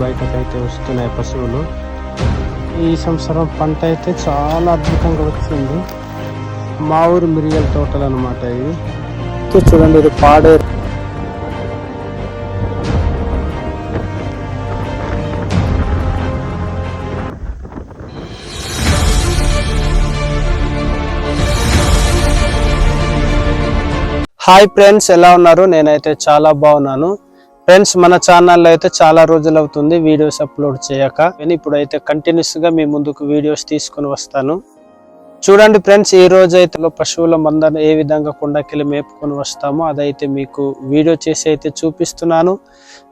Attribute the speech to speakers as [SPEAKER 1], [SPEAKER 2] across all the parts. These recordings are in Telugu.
[SPEAKER 1] బయటకైతే వస్తున్నాయి పశువులు. ఈ సంవత్సరం పంట అయితే చాలా అద్భుతంగా వచ్చింది. మా ఊరు మిరియల తోటలు అనమాట ఇవి. ఇది చూడండి ఇది పాడేరు హాయ్ ఫ్రెండ్స్ ఎలా ఉన్నారు? నేనైతే చాలా బాగున్నాను. ఫ్రెండ్స్ మన ఛానల్లో అయితే చాలా రోజులు అవుతుంది వీడియోస్ అప్లోడ్ చేయక. నేను ఇప్పుడైతే కంటిన్యూస్గా మీ ముందుకు వీడియోస్ తీసుకొని వస్తాను. చూడండి ఫ్రెండ్స్ ఈ రోజు అయితే పశువుల మందను ఏ విధంగా కొండకెళ్ళి మేపుకొని వస్తామో అదైతే మీకు వీడియో చేసి అయితే చూపిస్తున్నాను.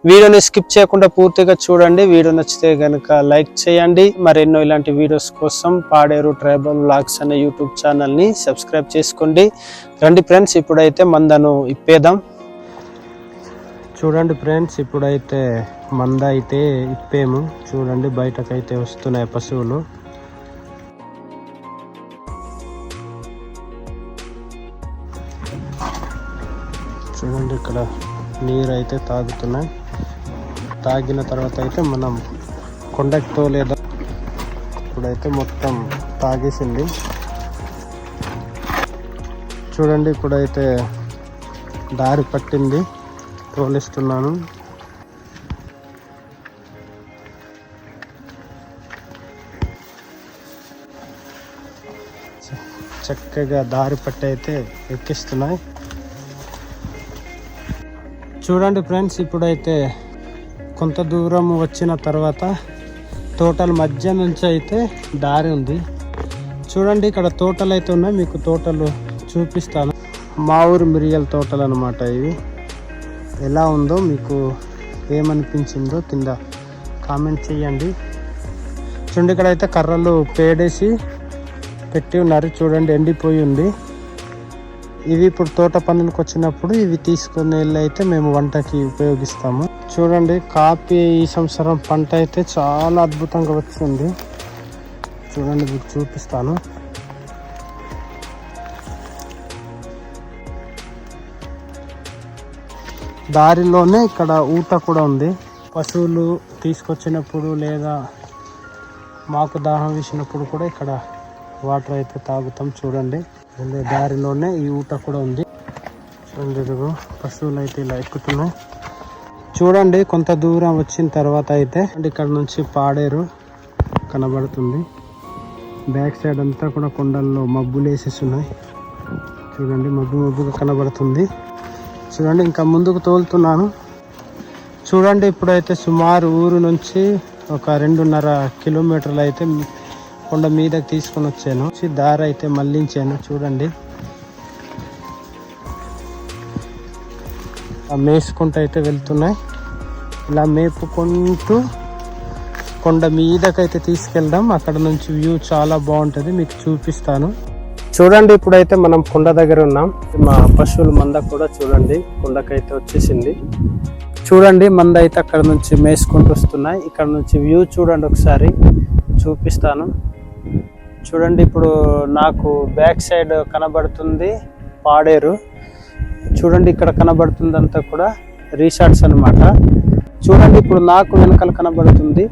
[SPEAKER 1] వీడియోని స్కిప్ చేయకుండా పూర్తిగా చూడండి. వీడియో నచ్చితే కనుక లైక్ చేయండి. మరెన్నో ఇలాంటి వీడియోస్ కోసం పాడేరు ట్రైబల్ వ్లాగ్స్ అనే యూట్యూబ్ ఛానల్ని సబ్స్క్రైబ్ చేసుకోండి. రండి ఫ్రెండ్స్ ఇప్పుడైతే మందను ఇప్పేద్దాం. చూడండి ఫ్రెండ్స్ ఇప్పుడైతే మంద అయితే ఇప్పేము. చూడండి బయటకైతే వస్తున్నాయి పశువులు. చూడండి ఇక్కడ నీరు అయితే తాగుతున్నాయి. తాగిన తర్వాత అయితే మనం కొండకి లేదా ఇప్పుడైతే మొత్తం తాగేసింది. చూడండి ఇప్పుడైతే దారి పట్టింది. తోలిస్తున్నాను చ- చక్కగా దారి పట్టయితే ఎక్కిస్తున్నాయి. చూడండి ఫ్రెండ్స్ ఇప్పుడైతే కొంత దూరం వచ్చిన తర్వాత తోటల మధ్య నుంచి అయితే దారి ఉంది. చూడండి ఇక్కడ తోటలు అయితే ఉన్నాయి. మీకు తోటలు చూపిస్తాను. మా ఊరు మిరియల తోటలు అనమాట ఇవి. ఎలా ఉందో మీకు ఏమనిపించిందో కింద కామెంట్ చేయండి. చూడండి ఇక్కడ అయితే కర్రలు పేడేసి పెట్టి ఉన్నారు. చూడండి ఎండిపోయి ఉంది. ఇవి ఇప్పుడు తోట పనులకు వచ్చినప్పుడు ఇవి తీసుకుని వెళ్ళి అయితే మేము వంటకి ఉపయోగిస్తాము. చూడండి కాఫీ ఈ సంవత్సరం పంట అయితే చాలా అద్భుతంగా వచ్చింది. చూడండి మీకు చూపిస్తాను. దారిలోనే ఇక్కడ ఊట కూడా ఉంది. పశువులు తీసుకొచ్చినప్పుడు లేదా మాకు దాహం వేసినప్పుడు కూడా ఇక్కడ వాటర్ అయితే తాగుతాం. చూడండి. వెళ్ళే దారిలోనే ఈ ఊట కూడా ఉంది. చూడండి పశువులు అయితే ఇలా ఎక్కుతున్నాయి. చూడండి కొంత దూరం వచ్చిన తర్వాత అయితే ఇక్కడ నుంచి పాడేరు కనబడుతుంది. బ్యాక్ సైడ్ అంతా కూడా కొండల్లో మబ్బులు వేసేస్తున్నాయి చూడండి మబ్బు మబ్బుగా కనబడుతుంది. చూడండి ఇంకా ముందుకు తోలుతున్నాను. చూడండి ఇప్పుడైతే సుమారు ఊరు నుంచి ఒక రెండున్నర కిలోమీటర్లు అయితే కొండ మీదకి తీసుకొని వచ్చాను. దారి అయితే మళ్ళించాను చూడండి. మేసుకుంటూ అయితే వెళ్తున్నాయి. ఇలా మేపుకుంటూ కొండ మీదకైతే తీసుకెళ్దాం. అక్కడ నుంచి వ్యూ చాలా బాగుంటుంది. మీకు చూపిస్తాను. చూడండి ఇప్పుడైతే మనం కొండ దగ్గర ఉన్నాం. మా పశువుల మంద కూడా చూడండి కొండకైతే వచ్చేసింది. చూడండి మంద అయితే అక్కడ నుంచి మేసుకుంటూ వస్తున్నాయి. ఇక్కడ నుంచి వ్యూ చూడండి ఒకసారి చూపిస్తాను. చూడండి ఇప్పుడు నాకు బ్యాక్ సైడ్ కనబడుతుంది పాడేరు. చూడండి ఇక్కడ కనబడుతుందంతా కూడా రీసార్ట్స్ అన్నమాట. చూడండి ఇప్పుడు నాకు వెనకాల కనబడుతుంది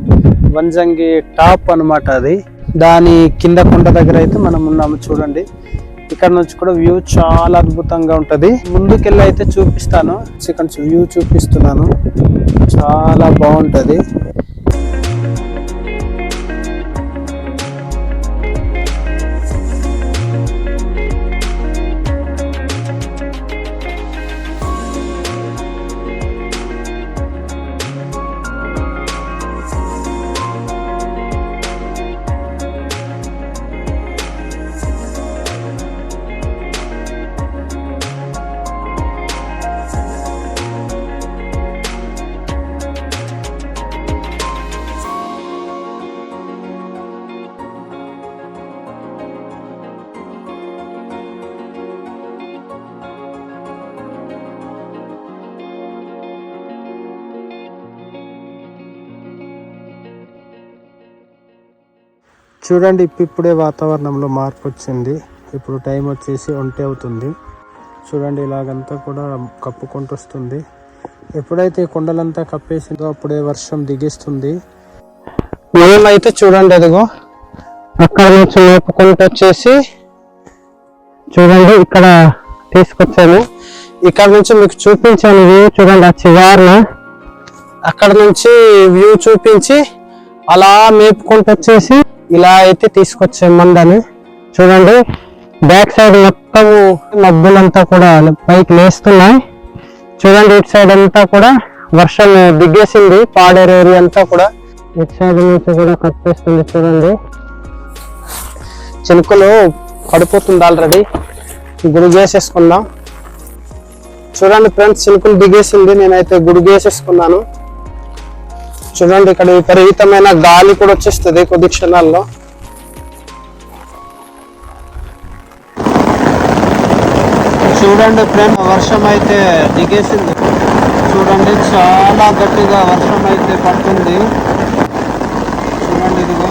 [SPEAKER 1] వంజంగి టాప్ అనమాట అది. దాని కింద కొండ దగ్గర అయితే మనం ఉన్నాము చూడండి. ఇక్కడ నుంచి కూడా వ్యూ చాలా అద్భుతంగా ఉంటది. ముందుకెళ్ళి అయితే చూపిస్తాను. ఇక్కడ నుంచి వ్యూ చూపిస్తున్నాను. చాలా బాగుంటది. చూడండి ఇప్పు- ఇప్పుడే వాతావరణంలో మార్పు వచ్చింది. ఇప్పుడు టైం వచ్చేసి ఒంటి అవుతుంది. చూడండి ఇలాగంతా కూడా కప్పుకుంటూ వస్తుంది. ఎప్పుడైతే కొండలంతా కప్పేసిందో అప్పుడే వర్షం దిగిస్తుంది. మేమైతే చూడండి అదిగో. అక్కడ నుంచి మేపుకుంటూ వచ్చేసి చూడండి ఇక్కడ తీసుకొచ్చాను. ఇక్కడ నుంచి మీకు చూపించాను వ్యూ చూడండి ఆ చివరిన అక్కడ నుంచి వ్యూ చూపించి అలా మేపుకుంటూ వచ్చేసి ఇలా అయితే తీసుకొచ్చే మందని చూడండి బ్యాక్ సైడ్ మొత్తం మబ్బులంతా కూడా పైకి లేస్తున్నాయి. చూడండి ఇటు సైడ్ అంతా కూడా వర్షం దిగ్గేసింది పాడేరు ఏరియా అంతా కూడా ఇటు సైడ్ నుంచి కూడా కట్టేస్తుంది చూడండి. చిలుకలు పడిపోతుంది ఆల్రెడీ. గుడిగేసేసుకుందాం చూడండి ఫ్రెండ్స్ చిలుకలు దిగేసింది. నేనైతే గుడిగేసేసుకున్నాను చూడండి ఇక్కడ విపరీతమైన గాలి కూడా వచ్చేస్తుంది కొద్ది క్షణాల్లో. చూడండి ఫ్రెండ్ వర్షం అయితే దిగేసింది. చూడండి చాలా గట్టిగా వర్షం అయితే పడుతుంది. చూడండి ఇదిగో.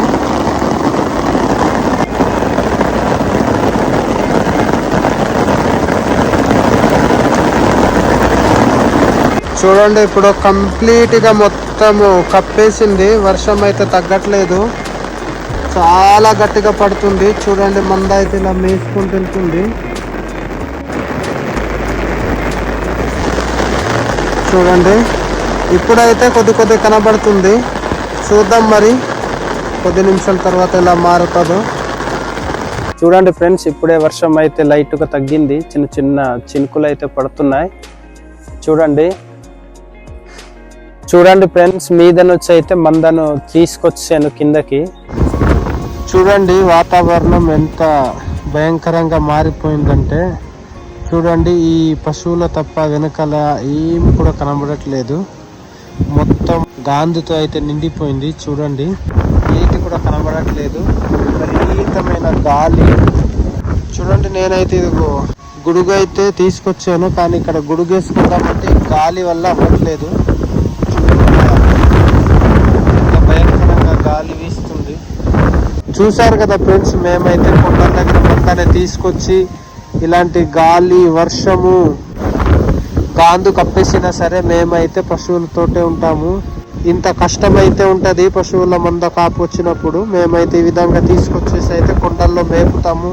[SPEAKER 1] చూడండి ఇప్పుడు కంప్లీట్గా మొత్తం మొత్తము కప్పేసింది. వర్షం అయితే తగ్గట్లేదు. చాలా గట్టిగా పడుతుంది. చూడండి మంద అయితే ఇలా మేసుకుంటూ చూడండి. ఇప్పుడైతే కొద్ది కొద్ది కనబడుతుంది. చూద్దాం మరి. కొద్ది నిమిషాల తర్వాత ఇలా మారుతుందో. చూడండి ఫ్రెండ్స్ ఇప్పుడే వర్షం అయితే లైట్గా తగ్గింది. చిన్న చిన్న చినుకులు అయితే పడుతున్నాయి. చూడండి. చూడండి ఫ్రెండ్స్ మీద నుంచి అయితే మందను తీసుకొచ్చాను కిందకి. చూడండి వాతావరణం ఎంత భయంకరంగా మారిపోయిందంటే చూడండి ఈ పశువుల తప్ప వెనకాల ఏమి కూడా కనబడట్లేదు. మొత్తం గాంధీతో అయితే నిండిపోయింది చూడండి. నీటి కూడా కనబడట్లేదు. విపరీతమైన గాలి. చూడండి నేనైతే ఇదిగో గుడుగు అయితే తీసుకొచ్చాను కానీ ఇక్కడ గుడుగు వేసుకుందామంటే గాలి వల్ల అవ్వట్లేదు ఇంకా భయంకరంగా గాలి వీస్తుంది. చూశారు కదా ఫ్రెండ్స్ మేమైతే కొండల దగ్గర మొత్తాన్ని తీసుకొచ్చి ఇలాంటి గాలి వర్షము గాందు కప్పేసినా సరే మేమైతే పశువులతోటే ఉంటాము. ఇంత కష్టమైతే ఉంటుంది పశువుల మంద కాపు వచ్చినప్పుడు. మేమైతే ఈ విధంగా తీసుకొచ్చేసి అయితే కొండల్లో మేపుతాము.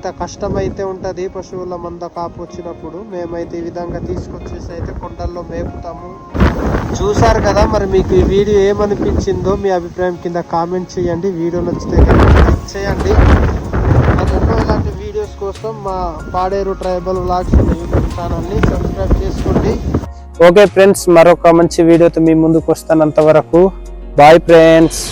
[SPEAKER 1] ఇంత కష్టమైతే ఉంటుంది పశువుల మంద కాపు వచ్చినప్పుడు మేమైతే ఈ విధంగా తీసుకొచ్చేసి అయితే కొండల్లో మేపుతాము. చూసారు కదా మరి మీకు ఈ వీడియో ఏమనిపించిందో మీ అభిప్రాయం కింద కామెంట్ చేయండి. వీడియో నచ్చితే లైక్ చేయండి. మరెన్నో ఇలాంటి వీడియోస్ కోసం మా పాడేరు ట్రైబల్ వ్లాగ్స్ యూట్యూబ్ ఛానల్ని సబ్స్క్రైబ్ చేసుకోండి. ఓకే ఫ్రెండ్స్ మరొక మంచి వీడియోతో మీ ముందుకు వస్తానంత వరకు బాయ్ ఫ్రెండ్స్.